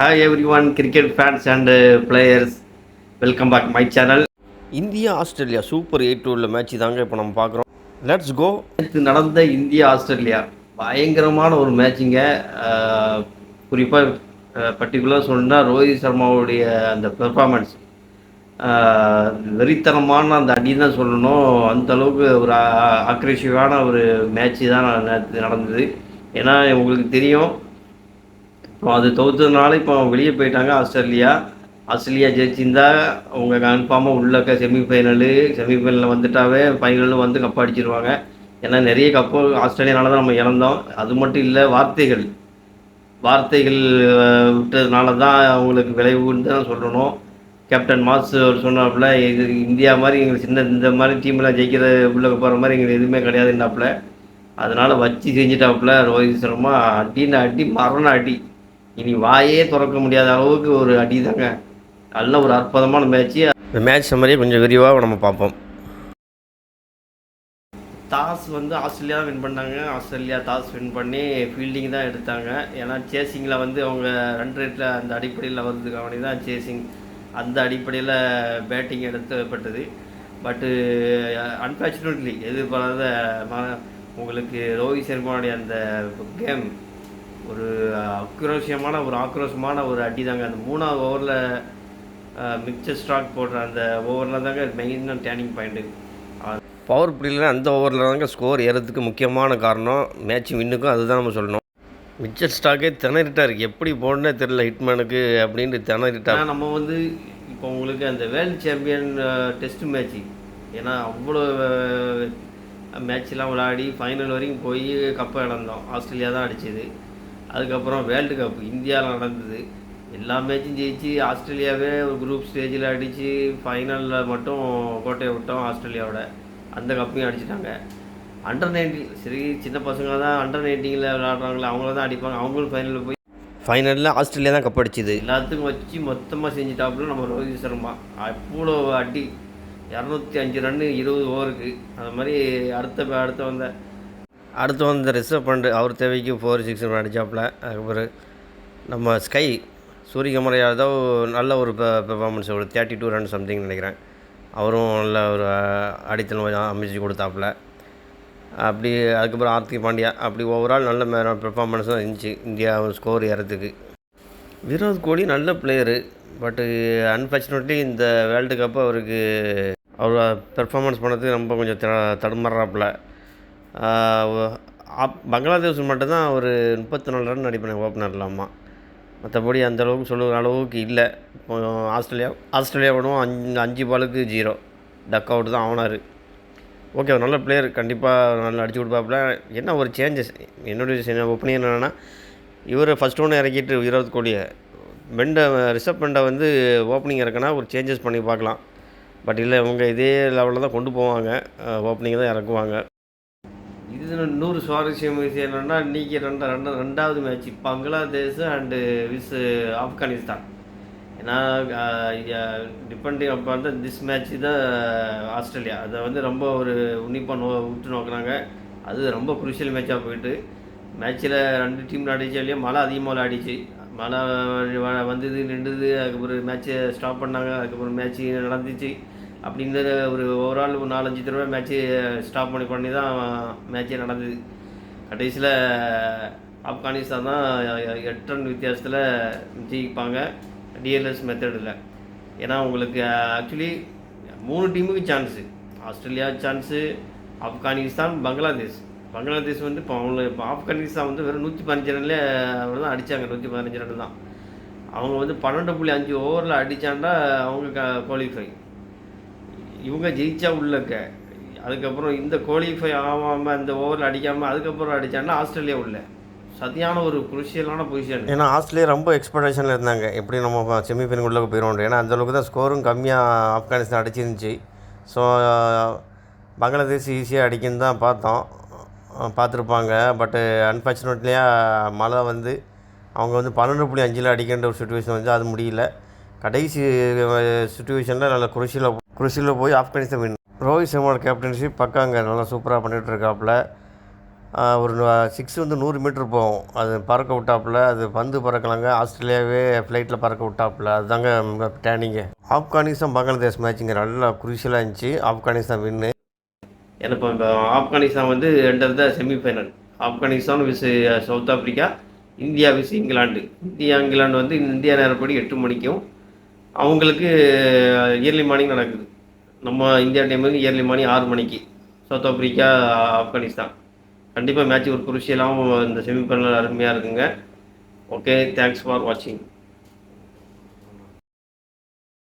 Hi everyone cricket fans and players welcome back my channel India Australia super eight உள்ள match தாங்க இப்போ நம்ம பார்க்குறோம். லெட்ஸ் கோ நேற்று நடந்த இந்தியா ஆஸ்திரேலியா. பயங்கரமான ஒரு மேட்சிங்க குறிப்பாக பர்டிகுலராக சொன்னால் ரோஹித் சர்மாவுடைய அந்த பெர்ஃபார்மன்ஸ் வெறித்தனமான அந்த அடி தான் சொல்லணும். அந்த அளவுக்கு ஒரு அக்ரெசிவான ஒரு மேட்ச்சு தான் நேற்று நடந்தது. ஏன்னா உங்களுக்கு தெரியும் இப்போ அது தோற்றதுனால இப்போ வெளியே போயிட்டாங்க ஆஸ்திரேலியா. ஆஸ்திரேலியா ஜெயிச்சிருந்தா அவங்க கன்ஃபார்மாக உள்ள செமிஃபைனலு செமிஃபைனலில் வந்துட்டாவே ஃபைனலும் வந்து கப் அடிச்சிருவாங்க. ஏன்னா நிறைய கப்பு ஆஸ்திரேலியானால தான் நம்ம இழந்தோம். அது மட்டும் இல்லை வார்த்தைகள். வார்த்தைகள் விட்டதுனால தான் அவங்களுக்கு விளைவுன்னு தான் சொல்லணும். கேப்டன் மாஸ் அவர் சொன்னாப்புல இது இந்தியா மாதிரி எங்களுக்கு சின்ன இந்த மாதிரி டீமில் ஜெயிக்கிற உள்ள போகிற மாதிரி எங்களுக்கு எதுவுமே கிடையாதுன்னாப்புல. அதனால் வச்சு செஞ்சுட்டாப்புல ரோஹித் சர்மா. அடின்னு அடி மரண அடி. இனி வாயே திறக்க முடியாத அளவுக்கு ஒரு அடி தாங்க நல்ல ஒரு அற்புதமான மேட்ச்சு இந்த மேட்ச் மாதிரியே கொஞ்சம் விரிவாக நம்ம பார்ப்போம். டாஸ் வந்து ஆஸ்திரேலியா தான் வின் பண்ணாங்க. ஆஸ்திரேலியா டாஸ் வின் பண்ணி ஃபீல்டிங் தான் எடுத்தாங்க. ஏன்னா சேசிங்கில் வந்து அவங்க ரன் ரேட்டில் அந்த அடிப்படையில் வந்ததுக்காக தான் சேசிங் அந்த அடிப்படையில் பேட்டிங் எடுத்தப்பட்டது பட்டு அன்ஃபார்ச்சுனேட்லி எதிர்பாராத உங்களுக்கு ரோஹித் சர்மாவுடைய அந்த கேம் ஒரு அக்ரோஷியமான ஒரு ஆக்ரோஷமான ஒரு அடி தாங்க அந்த மூணாவது ஓவரில் மிக்சர் ஸ்ட்ராக் போடுற அந்த ஓவரில் தாங்க மெயினாக டேர்னிங் பாயிண்ட்டு பவர் பிளேயில் அந்த ஓவரில் தாங்க ஸ்கோர் ஏறதுக்கு முக்கியமான காரணம் மேட்ச் வின்னுக்கும் அதுதான் நம்ம சொல்லணும். மிச்சர் ஸ்டாக்கே திணறிட்டார். எப்படி போடனே தெரில ஹிட்மேனுக்கு அப்படின்ட்டு திணறிட்டார் நம்ம வந்து இப்போ உங்களுக்கு அந்த வேர்ல்டு சாம்பியன் டெஸ்ட் மேட்ச்சு ஏன்னா அவ்வளோ மேட்ச்லாம் விளையாடி ஃபைனல் வரைக்கும் போய் கப்பை இழந்தோம். ஆஸ்திரேலியா தான் அடிச்சது. அதுக்கப்புறம் வேர்ல்டு கப் இந்தியாவில் நடந்தது. எல்லா மேட்சும் ஜெயிச்சு ஆஸ்திரேலியாவே ஒரு குரூப் ஸ்டேஜில் அடித்து ஃபைனலில் மட்டும் கோட்டையை விட்டோம் ஆஸ்திரேலியாவோட. அந்த கப்பையும் அடிச்சிட்டாங்க. அண்டர் நைன்டீன் சரி சின்ன பசங்க தான் அண்டர் நைன்டீனில் விளையாடுறாங்களே அவங்கள தான் அடிப்பாங்க. அவங்களும் ஃபைனலில் போய் ஃபைனலில் ஆஸ்திரேலியா தான் கப் அடிச்சுது. எல்லாத்துக்கும் வச்சு மொத்தமாக செஞ்சுட்டாப்புல நம்ம ரோஹித் சர்மா. அவ்வளோ அடி. இரநூத்தி அஞ்சு ரன்னு இருபது ஓவருக்கு அது மாதிரி அடுத்த அடுத்த வந்த அடுத்து வந்து ரிசர்வ் பண்ணு அவர் தேவைக்கு ஃபோர் சிக்ஸ் அடித்தாப்புல அதுக்கப்புறம் நம்ம ஸ்கை சூரியகுமார் யாதவ் நல்ல ஒரு பெர்ஃபார்மன்ஸ் ஒரு தேர்ட்டி டூ ரன் சம்திங் நினைக்கிறேன். அவரும் நல்ல ஒரு அடித்தளம் அமைச்சு கொடுத்தாப்புல. அப்படி அதுக்கப்புறம் ஆர்த்தி பாண்டியா அப்படி ஓவரால் நல்ல பெர்ஃபார்மன்ஸ் தான் இருந்துச்சு இந்தியா ஸ்கோர் ஏறத்துக்கு விராட் கோலி நல்ல பிளேயரு பட்டு அன்ஃபார்ச்சுனேட்லி இந்த வேர்ல்டு கப் அவருக்கு அவர் பெர்ஃபார்மன்ஸ் பண்ணதுக்கு ரொம்ப கொஞ்சம் த தடுமாறுறாப்புல ஆப் பங்களாதேஷ் மட்டும்தான் ஒரு முப்பத்தி நாலு ரன் அடிப்பேன் ஓப்பனர்லாமா மற்றபடி அந்த அளவுக்கு சொல்லுற அளவுக்கு இல்லை. ஆஸ்திரேலியா ஆஸ்திரேலியா விடவும். அஞ்சு அஞ்சு பாலுக்கு ஜீரோ டக் அவுட் தான் ஆனார் ஓகே ஒரு நல்ல பிளேயர் கண்டிப்பாக நல்லா அடிச்சு கொடுப்பாப்புல. என்ன ஒரு சேஞ்சஸ் என்னுடைய ஒப்பீனியன் என்னென்னா இவர் ஃபஸ்ட் ஒன்று இறக்கிட்டு விராட் கோலியை பெண்டை ரிஷப் பெண்டை வந்து ஓப்பனிங் இறக்குனா ஒரு சேஞ்சஸ் பண்ணி பார்க்கலாம். பட் இல்லை இவங்க இதே லெவலில் தான் கொண்டு போவாங்க. ஓப்பனிங் தான் இறக்குவாங்க. இது இன்னொரு சுவாரஸ்யம் விஷயம் என்னென்னா இன்றைக்கி ரெண்டு ரெண்டு ரெண்டாவது match Bangladesh and vs Afghanistan ஏன்னா டிபெண்டிங் அப்போ வந்து திஸ் மேட்ச் தான் ஆஸ்திரேலியா அதை வந்து ரொம்ப ஒரு உன்னிப்பாக நோ விட்டு நோக்குறாங்க அது ரொம்ப குருஷியல் மேட்சாக போயிட்டு மேட்ச்சில் ரெண்டு டீம் விளையாடிச்சு இல்லையா மழை அதிகமாக விளையாடிச்சு மழை வந்தது நின்றுது அதுக்கப்புறம் மேட்ச்சை ஸ்டாப் பண்ணாங்க அதுக்கப்புறம் மேட்ச்சு நடந்துச்சு அப்படின்னு ஒரு ஓவரால் ஒரு நாலஞ்சு தடவை மேட்ச்சு ஸ்டாப் பண்ணி பண்ணி தான் மேட்ச்சே நடந்தது. கடைசியில் ஆப்கானிஸ்தான் தான் எட்டு ரன் வித்தியாசத்தில் ஜெயிப்பாங்க. டிஎல்எஸ் மெத்தடில் ஏன்னா உங்களுக்கு ஆக்சுவலி மூணு டீமுக்கு chance Australia chance Afghanistan Bangladesh. Bangladesh வந்து இப்போ அவங்க இப்போ ஆப்கானிஸ்தான் வந்து வெறும் நூற்றி பதினஞ்சு ரன்ல அவர் தான் அடித்தாங்க நூற்றி பதினஞ்சு ரன் தான் அவங்க வந்து பன்னெண்டு புள்ளி அஞ்சு ஓவரில் அடித்தாண்டா அவங்க க குவாலிஃபை இவங்க ஜெயிச்சா உள்ளக்க அதுக்கப்புறம் இந்த குவாலிஃபை ஆகாமல் இந்த ஓவரில் அடிக்காமல் அதுக்கப்புறம் அடித்தான்னா ஆஸ்திரேலியா உள்ள. சரியான ஒரு குருஷியலான பொசிஷன் ஏன்னா ஆஸ்திரேலியா ரொம்ப எக்ஸ்பெக்டேஷனில் இருந்தாங்க. எப்படி நம்ம செமிஃபைனலுக்குள்ளே போயிடுவோம் ஏன்னா அந்தளவுக்கு தான் ஸ்கோரும் கம்மியாக ஆப்கானிஸ்தான் அடிச்சிருந்துச்சு. ஸோ பங்களாதேஷ் ஈஸியாக அடிக்குன்னு தான் பார்த்தோம். பார்த்துருப்பாங்க. பட்டு அன்ஃபார்ச்சுனேட்லியாக மழை வந்து அவங்க வந்து பன்னெண்டு புள்ளி அஞ்சில் அடிக்கின்ற ஒரு சுச்சுவேஷன் வந்து அது முடியல. கடைசி சுச்சுவேஷனில் நல்ல குருஷியில் குருசியில் போய் ஆப்கானிஸ்தான் வின் ரோஹித் சர்மாவோட கேப்டன்ஷிப் பக்காங்க நல்லா சூப்பராக பண்ணிகிட்டு இருக்காப்புல ஒரு சிக்ஸ் வந்து நூறு மீட்ரு போகும். அது பறக்க விட்டாப்புல அது பந்து பறக்கலாங்க. ஆஸ்திரேலியாவே ஃப்ளைட்டில் பறக்க விட்டாப்புல. அதுதாங்க டேனிங்கு ஆப்கானிஸ்தான் பங்களாதேஷ் மேட்சுங்க நல்லா குருசியலாக இருந்துச்சு. ஆப்கானிஸ்தான் வின்னு ஏன்னா இப்போ இப்போ ஆப்கானிஸ்தான் வந்து ரெண்டாவது the semifinal Afghanistan vs South Africa India vs England. India England வந்து இந்தியா நேரப்படி எட்டு மணிக்கும் அவங்களுக்கு இயர்லி மார்னிங் நடக்குது. நம்ம இந்தியா டைமுக்கு இயர்லி மார்னிங் ஆறு மணிக்கு. சவுத் ஆப்ரிக்கா ஆப்கானிஸ்தான் கண்டிப்பாக மேட்ச் ஒரு குருஷியலாகவும் இந்த செமிஃபைனல் அருமையாக இருக்குங்க. ஓகே தேங்க்ஸ் ஃபார் வாட்சிங்